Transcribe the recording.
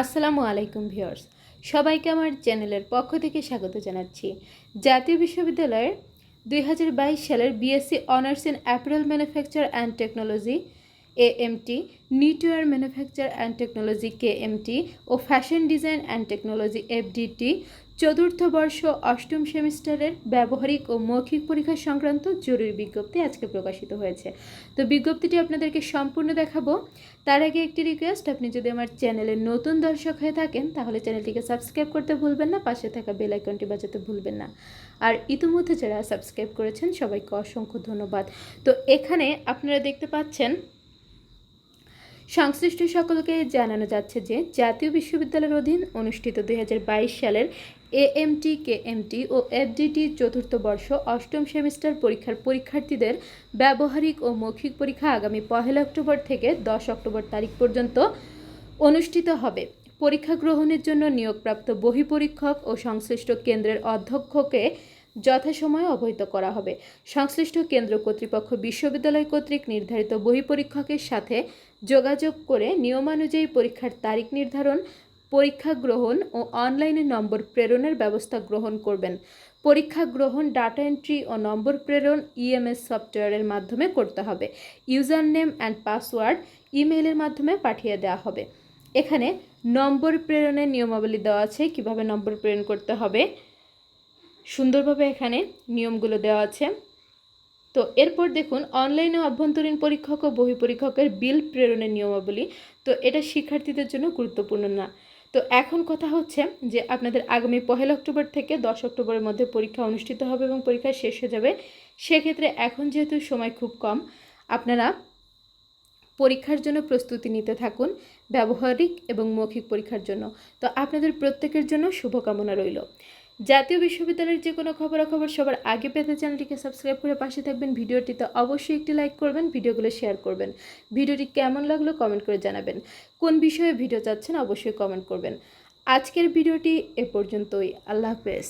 আসসালামু আলাইকুম ভিউয়ার্স। সবাইকে আমার চ্যানেলের পক্ষ থেকে স্বাগত জানাচ্ছি। জাতীয় বিশ্ববিদ্যালয়ের দুই হাজার বাইশ সালের BSc honours in apparel manufacture and technology AMT knitwear manufacture and technology KMT O fashion design and technology FDT চতুর্থ বর্ষ অষ্টম সেমিস্টারের ব্যবহারিক ও মৌখিক পরীক্ষা সংক্রান্ত জরুরি বিজ্ঞপ্তি আজকে প্রকাশিত হয়েছে। তো বিজ্ঞপ্তিটি আপনাদেরকে সম্পূর্ণ দেখাবো। তার আগে একটি রিকোয়েস্ট আপনি যদি আমার চ্যানেলের নতুন দর্শক হয়ে থাকেন, তাহলে চ্যানেলটিকে সাবস্ক্রাইব করতে ভুলবেন না, পাশে থাকা বেল আইকনটি বাজাতে ভুলবেন না। আর ইতিমধ্যে যারা সাবস্ক্রাইব করেছেন, সবাইকে অসংখ্য ধন্যবাদ। তো এখানে আপনারা দেখতে পাচ্ছেন সংশ্লিষ্ট সকলকে জানানো যাচ্ছে যে জাতীয় বিশ্ববিদ্যালয়ের অধীন অনুষ্ঠিত দুই হাজার বাইশ সালের এএমটি কেএমটি ও এফডিটি চতুর্থ বর্ষ অষ্টম সেমিস্টার পরীক্ষার পরীক্ষার্থীদের ব্যবহারিক ও মৌখিক পরীক্ষা আগামী পহেলা অক্টোবর থেকে দশ অক্টোবর তারিখ পর্যন্ত অনুষ্ঠিত হবে। পরীক্ষা গ্রহণের জন্য নিয়োগপ্রাপ্ত বহি পরীক্ষক ও সংশ্লিষ্ট কেন্দ্রের অধ্যক্ষকে যথাসময়ে অবহিত করা হবে। সংশ্লিষ্ট কেন্দ্র কর্তৃপক্ষ বিশ্ববিদ্যালয় কর্তৃক নির্ধারিত বহি পরীক্ষকের সাথে যোগাযোগ করে নিয়মানুযায়ী পরীক্ষার তারিখ নির্ধারণ, পরীক্ষা গ্রহণ ও অনলাইনে নম্বর প্রেরণের ব্যবস্থা গ্রহণ করবেন। পরীক্ষা গ্রহণ, ডাটা এন্ট্রি ও নম্বর প্রেরণ ইএমএস সফটওয়্যারের মাধ্যমে করতে হবে। ইউজার নেম অ্যান্ড পাসওয়ার্ড ইমেইলের মাধ্যমে পাঠিয়ে দেওয়া হবে। এখানে নম্বর প্রেরণের নিয়মাবলী দেওয়া আছে। কীভাবে নম্বর প্রেরণ করতে হবে? সুন্দরভাবে এখানে নিয়মগুলো দেওয়া আছে। তো এরপর দেখুন, অনলাইনে অভ্যন্তরীণ পরীক্ষক ও বহি পরীক্ষকের বিল প্রেরণের নিয়মাবলী। তো এটা শিক্ষার্থীদের জন্য গুরুত্বপূর্ণ না। তো এখন কথা হচ্ছে যে, আপনাদের আগামী পহেলা অক্টোবর থেকে দশ অক্টোবরের মধ্যে পরীক্ষা অনুষ্ঠিত হবে এবং পরীক্ষা শেষ হয়ে যাবে। সেক্ষেত্রে এখন যেহেতু সময় খুব কম, আপনারা পরীক্ষার জন্য প্রস্তুতি নিতে থাকুন ব্যবহারিক এবং মৌখিক পরীক্ষার জন্য। তো আপনাদের প্রত্যেকের জন্য শুভকামনা রইল। জাতীয় বিশ্ববিদ্যালয়ের যে কোনো খবরাখবর সবার আগে পেতে চ্যানেলটিকে সাবস্ক্রাইব করে পাশে থাকবেন। ভিডিওটিতে অবশ্যই একটি লাইক করবেন, ভিডিওগুলো শেয়ার করবেন। ভিডিওটি কেমন লাগল কমেন্ট করে জানাবেন। কোন বিষয়ে ভিডিও চাচ্ছেন অবশ্যই কমেন্ট করবেন। আজকের ভিডিওটি এ পর্যন্তই। আল্লাহ হাফেজ।